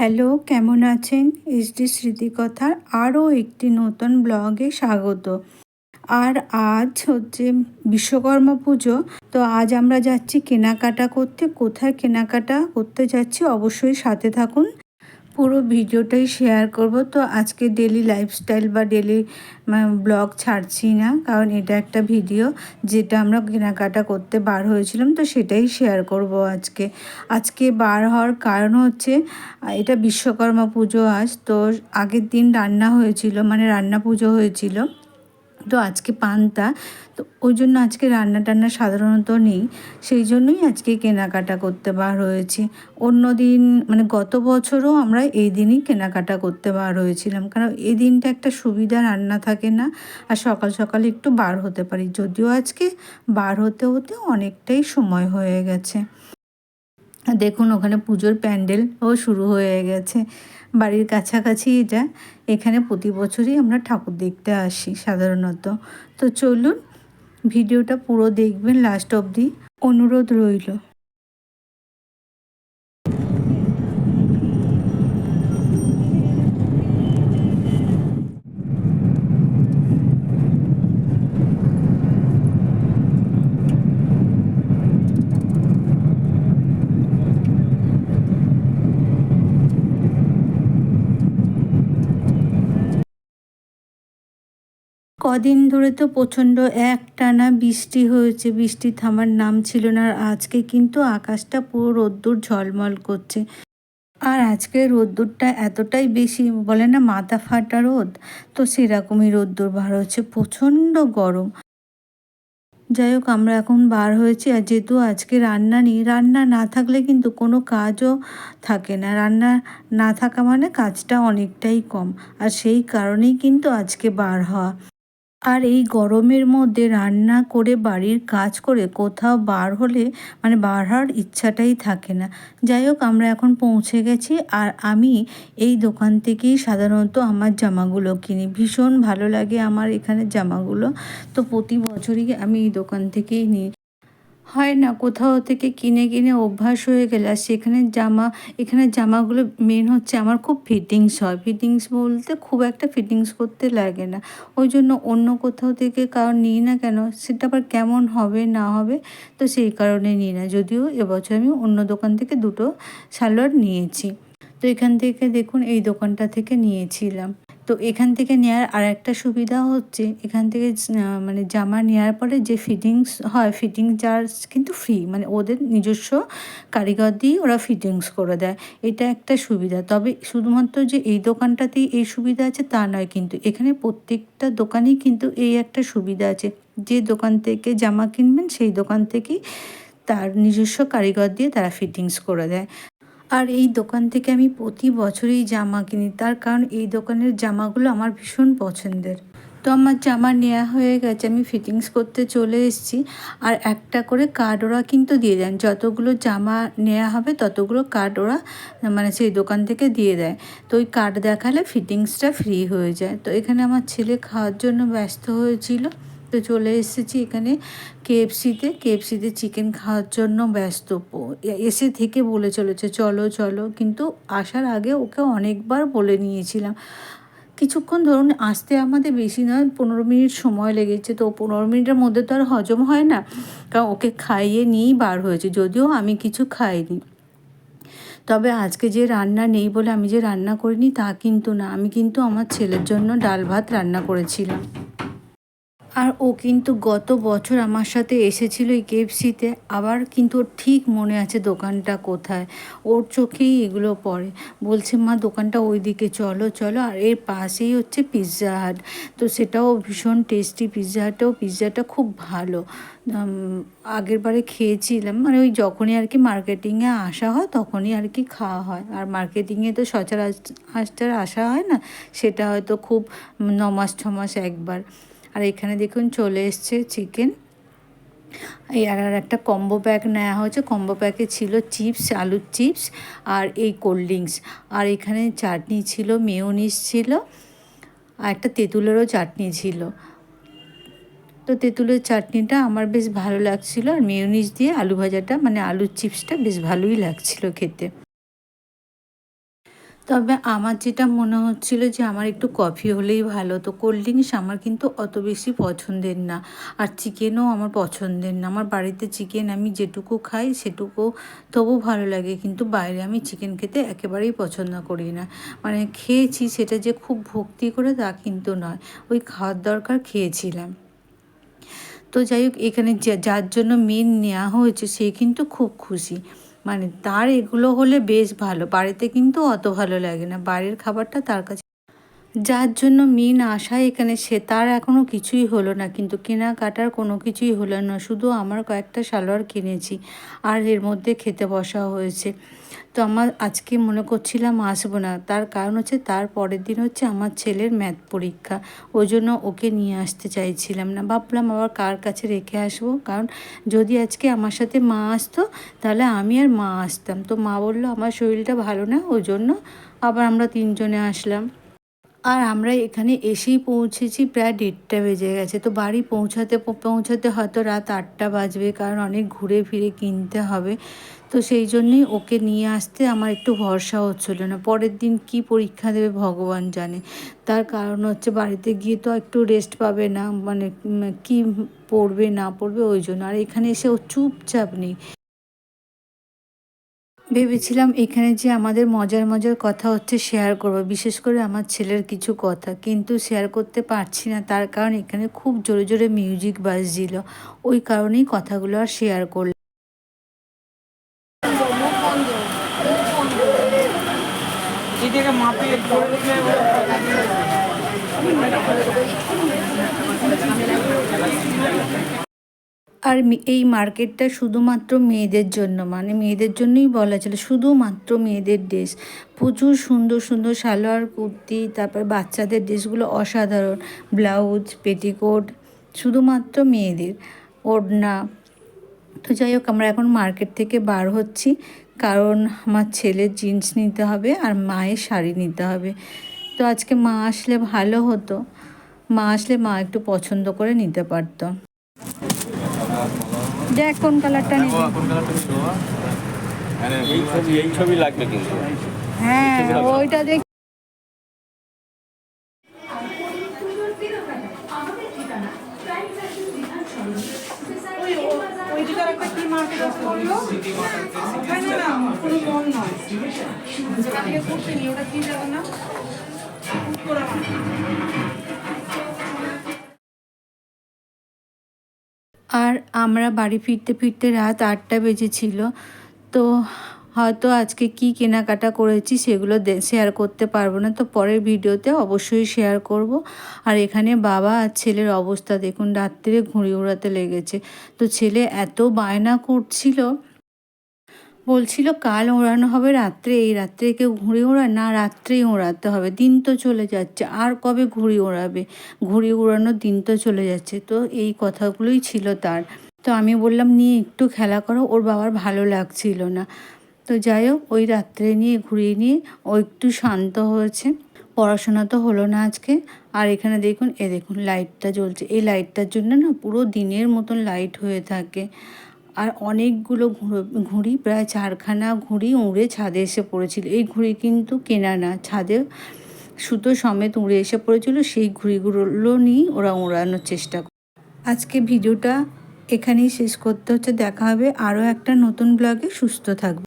Hello, কেমন আছেন? SD স্মৃতিকথার আরও একটি নতুন ব্লগে স্বাগত। আর আজ হচ্ছে বিশ্বকর্মা পুজো, তো আজ আমরা যাচ্ছি কেনাকাটা করতে। কোথায় কেনাকাটা করতে যাচ্ছি অবশ্যই সাথে থাকুন। পুরো ভিডিওটাই শেয়ার করব। তো আজকে ডেলি লাইফস্টাইল বা ডেলি ব্লগ ছাড়ছি না, কারণ এটা একটা ভিডিও যেটা আমরা কেনাকাটা করতে বার হয়েছিলাম, তো সেটাই শেয়ার করব আজকে। আজকে বার হওয়ার কারণ হচ্ছে এটা বিশ্বকর্মা পুজো আজ, তো আগের দিন রান্না হয়েছিল মানে রান্না পুজো হয়েছিল। তো আজকে পান্তা, তো ওই জন্য আজকে রান্না টান্না সাধারণত নেই। সেই জন্যই আজকে কেনাকাটা করতে বার হয়েছি। অন্য দিন মানে গত বছরও আমরা এই দিনই কেনাকাটা করতে বার হয়েছিলাম। কারণ এই দিনটা একটা সুবিধা, রান্না থাকে না। আর সকাল সকাল একটু বার হতে পারি। যদিও আজকে বার হতে হতে অনেকটাই সময় হয়ে গেছে। দেখুন, ওখানে পুজোর প্যান্ডেলও শুরু হয়ে গেছে। বাড়ির কাছাকাছি এটা। এখানে প্রতি বছরই আমরা ঠাকুর দেখতে আসি সাধারণত। তো চলুন, ভিডিওটা পুরো দেখবেন লাস্ট অবধি অনুরোধ রইল। কদিন ধরে তো প্রচণ্ড একটানা বৃষ্টি হয়েছে, বৃষ্টি থামার নাম ছিল না আর আজকে কিন্তু আকাশটা পুরো রোদ্দুর ঝলমল করছে। আর আজকে রোদ্দুরটা এতটাই বেশি, বলে না মাথা ফাটা রোদ? তো সেরকমই রোদ্দুর বার হচ্ছে, প্রচণ্ড গরম। যাই হোক, আমরা এখন বার হয়েছি আর যেহেতু আজকে রান্না নেই, রান্না না থাকলে কিন্তু কোনো কাজও থাকে না। রান্না না থাকা মানে কাজটা অনেকটাই কম। আর সেই কারণেই কিন্তু আজকে বার হওয়া। আর এই গরমের মধ্যে রান্না করে বাড়ির কাজ করে কোথাও বার হলে মানে বার হওয়ার ইচ্ছাটাই থাকে না। যাই হোক, আমরা এখন পৌঁছে গেছি আর আমি এই দোকান থেকেই সাধারণত আমার জামাগুলো কিনি। ভীষণ ভালো লাগে আমার এখানে জামাগুলো। তো প্রতি বছরই আমি এই দোকান থেকেই নিই। হয় না। কোথাও থেকে কিনে কিনে অভ্যাস হয়ে গেলে আর সেখানে জামা, এখানে জামাগুলো মেন হচ্ছে আমার খুব ফিটিংস হয়। ফিটিংস বলতে খুব একটা ফিটিংস করতে লাগে না। ওই জন্য অন্য কোথাও থেকে কারণ নিই না কেন, সেটা আবার কেমন হবে, না হবে, তো সেই কারণে নিই না। যদিও এবছর আমি অন্য দোকান থেকে দুটো সালোয়ার নিয়েছি। তো এখান থেকে দেখুন, এই দোকানটা থেকে নিয়েছিলাম। তো এখান থেকে নেওয়ার আর একটা সুবিধা হচ্ছে, এখান থেকে মানে জামা নেওয়ার পরে যে ফিটিংস হয় ফিটিং চার্জ কিন্তু ফ্রি মানে ওদের নিজস্ব কারিগর দিয়ে ওরা ফিটিংস করে দেয়। এটা একটা সুবিধা। তবে শুধুমাত্র যে এই দোকানটাতেই এই সুবিধা আছে তা নয় কিন্তু এখানে প্রত্যেকটা দোকানেই কিন্তু এই একটা সুবিধা আছে। যে দোকান থেকে জামা কিনবেন, সেই দোকান থেকেই তার নিজস্ব কারিগর দিয়ে তারা ফিটিংস করে দেয়। আর এই দোকান থেকে আমি প্রতি বছরই জামা কিনি। তার কারণ এই দোকানের জামাগুলো আমার ভীষণ পছন্দের। তো আমার জামা নেওয়া হয়ে গেছে, আমি ফিটিংস করতে চলে এসেছি। আর একটা করে কার্ড ওরা কিন্তু দিয়ে দেন। যতগুলো জামা নেওয়া হবে, ততগুলো কার্ড ওরা মানে সেই দোকান থেকে দিয়ে দেয়। তো ওই কার্ড দেখালে ফিটিংসটা ফ্রি হয়ে যায়। তো এখানে আমার ছেলে খাওয়ার জন্য ব্যস্ত হয়েছিল। তো চলে এসেছি এখানে কেএফসিতে। কেএফসিতে চিকেন খাওয়ার জন্য ব্যস্ত। এসে থেকে বলে চলেছে, চলো চলো। কিন্তু আসার আগে ওকে অনেকবার বলে নিয়েছিলাম। কিছুক্ষণ ধরুন, আসতে আমাদের বেশি নয়, পনেরো মিনিট সময় লেগেছে। তো পনেরো মিনিটের মধ্যে তো আর হজম হয় না। কারণ ওকে খাইয়ে নিয়েই বার হয়েছে, যদিও আমি কিছু খাইনি। তবে আজকে যে রান্না নেই বলে আমি যে রান্না করিনি তা কিন্তু না। আমি কিন্তু আমার ছেলের জন্য ডাল ভাত রান্না করেছিলাম। আর ও কিন্তু গত বছর আমার সাথে এসেছিল এই কেএফসিতে আবার কিন্তু ওর ঠিক মনে আছে দোকানটা কোথায়। ওর চোখেই এগুলো পড়ে। বলছে, মা, দোকানটা ওই দিকে চলো চলো। আর এর পাশেই হচ্ছে পিৎজা হাট তো সেটাও ভীষণ টেস্টি পিৎজা হাটটাও পিৎজাটা খুব ভালো। আগের বারে খেয়েছিলাম। মানে ওই যখনই আর কি মার্কেটিংয়ে আসা হয়, তখনই আর কি খাওয়া হয়। আর মার্কেটিংয়ে তো সচরাচর আসা হয় না। সেটা হয়তো খুব নমাস ছমাস একবার। আর এখানে দেখুন চলে এসছে চিকেন এই আর একটা কম্বো প্যাক নেওয়া হয়েছে। কম্বো প্যাকে ছিল চিপস আলুর চিপস আর এই কোল্ড ড্রিঙ্কস আর এখানে চাটনি ছিল মেয়নিস ছিল আর একটা তেঁতুলেরও চাটনি ছিল। তো তেঁতুলের চাটনিটা আমার বেশ ভালো লাগছিল। আর মেয়নিস দিয়ে আলু ভাজাটা মানে আলুর চিপসটা বেশ ভালোই লাগছিল খেতে। তবে আমার যেটা মনে হচ্ছিল যে আমার একটু কফি হলেই ভালো। তো কোল্ড ড্রিঙ্কস আমার কিন্তু অত বেশি পছন্দের না। আর চিকেনও আমার পছন্দের না। আমার বাড়িতে চিকেন আমি যেটুকু খাই সেটুকু তবু ভালো লাগে। কিন্তু বাইরে আমি চিকেন খেতে একেবারেই পছন্দ করি না। মানে খেয়েছি সেটা যে খুব ভক্তি করে তা কিন্তু নয়। ওই খাওয়ার দরকার খেয়েছিলাম। তো যাই হোক, এখানে যার জন্য মেন নেওয়া হয়েছে সে কিন্তু খুব খুশি। মানে তার এগুলো হলে বেশ ভালো। বাড়িতে কিন্তু অত ভালো লাগে না। বাইরের খাবারটা তার কাছে যার জন্য মেন আশা এখানে সে, তার এখনও কিছুই হলো না। কিন্তু কেনাকাটার কোনো কিছুই হলো না। শুধু আমার কয়েকটা সালোয়ার কিনেছি আর এর মধ্যে খেতে বসা হয়েছে। তো আমার আজকে মনে করছিলাম আসব না। তার কারণ হচ্ছে তার পরের দিন হচ্ছে আমার ছেলের ম্যাথ পরীক্ষা। ওই জন্য ওকে নিয়ে আসতে চাইছিলাম না। ভাবলাম আবার কার কাছে রেখে আসব? কারণ যদি আজকে আমার সাথে মা আসতো, তাহলে আমি আর মা আসতাম। তো মা বলল, আমার শরীরটা ভালো না, ওই জন্য আবার আমরা তিনজনে আসলাম। আর আমরা এখানে এসেই পৌঁছেছি প্রায় দেড়টা বেজে গেছে। তো বাড়ি পৌঁছাতে পৌঁছাতে হয়তো রাত আটটা বাজবে, কারণ অনেক ঘুরে ফিরে কিনতে হবে। তো সেই জন্যই ওকে নিয়ে আসতে আমার একটু ভরসা হচ্ছিল না। পরের দিন কি পরীক্ষা দেবে ভগবান জানে। তার কারণ হচ্ছে বাড়িতে গিয়ে তো একটু রেস্ট পাবে না মানে কি পড়বে না পড়বে ওই জন্য। আর এখানে এসে ও চুপচাপ নেই। ভেবেছিলাম এখানে যে আমাদের মজার মজার কথা হচ্ছে শেয়ার করব, বিশেষ করে আমার ছেলের কিছু কথা। কিন্তু শেয়ার করতে পারছি না, তার কারণ এখানে খুব জোরে জোরে মিউজিক বাজছিল। ওই কারণেই কথাগুলো আর শেয়ার করলাম। মাপিয়ে আর এই মার্কেটটা শুধুমাত্র মেয়েদের জন্য মানে মেয়েদের জন্যই বলা ছিল শুধুমাত্র মেয়েদের ড্রেস। প্রচুর সুন্দর সুন্দর সালোয়ার, কুর্তি, তারপর বাচ্চাদের ড্রেসগুলো অসাধারণ, ব্লাউজ, পেটিকোট, শুধুমাত্র মেয়েদের। ওড়না। তো যাই হোক, আমরা এখন মার্কেট থেকে বার হচ্ছি, কারণ আমার ছেলের জিন্স নিতে হবে আর মায়ের শাড়ি নিতে হবে। তো আজকে মা আসলে ভালো হতো। মা আসলে মা একটু পছন্দ করে নিতে পারতো। দেখ কোন কালারটা নিবি? এই ছবি এই ছবি লাগবে কিন্তু। হ্যাঁ ওইটা দেখ ওইদিকার একটা কি মার্কেট আছে বলল? ওখানে না কোনো মন নয়। যেটা থেকে করতে নি ওটা কি যাবে না? আমরা বাড়ি ফিরতে ফিরতে রাত আটটা বেজেছিল। তো হয়তো আজকে কি কেনাকাটা করেছি সেগুলো শেয়ার করতে পারব না। তো পরের ভিডিওতে অবশ্যই শেয়ার করব। আর এখানে বাবা আর ছেলের অবস্থা দেখুন, রাত্রে ঘুড়ি উড়াতে লেগেছে। তো ছেলে এত বায়না করছিল বলছিল, কাল ওড়ানো হবে রাত্রে, এই রাত্রে কেউ ঘুড়ি ওড়ায়? না, রাত্রেই ওড়াতে হবে, দিন তো চলে যাচ্ছে, আর কবে ঘুড়ি ওড়াবে? ঘুড়ি ওড়ানোর দিন তো চলে যাচ্ছে। তো এই কথাগুলোই ছিল তার। তো আমি বললাম, নিয়ে একটু খেলা করো, ওর বাবার ভালো লাগছিল না। তো যাই হোক, ওই রাত্রে নিয়ে ঘুরিয়ে নিয়ে ও একটু শান্ত হয়েছে। পড়াশোনা তো হলো না আজকে। আর এখানে দেখুন, এ দেখুন, লাইটটা জ্বলছে। এই লাইটটার জন্য না পুরো দিনের মতন লাইট হয়ে থাকে। আর অনেকগুলো ঘুড়ো- প্রায় চারখানা ঘুড়ি উড়ে ছাদে এসে পড়েছিল। এই ঘুড়ি কিন্তু কেনা না, ছাদে সুতো সমেত উড়ে এসে পড়েছিল। সেই ঘুড়িগুলো নিয়েই ওরা উড়ানোর চেষ্টা করে। আজকে ভিডিওটা এখানেই শেষ করতে হচ্ছে। দেখা হবে আরও একটা নতুন ব্লগে সুস্থ থাকবে।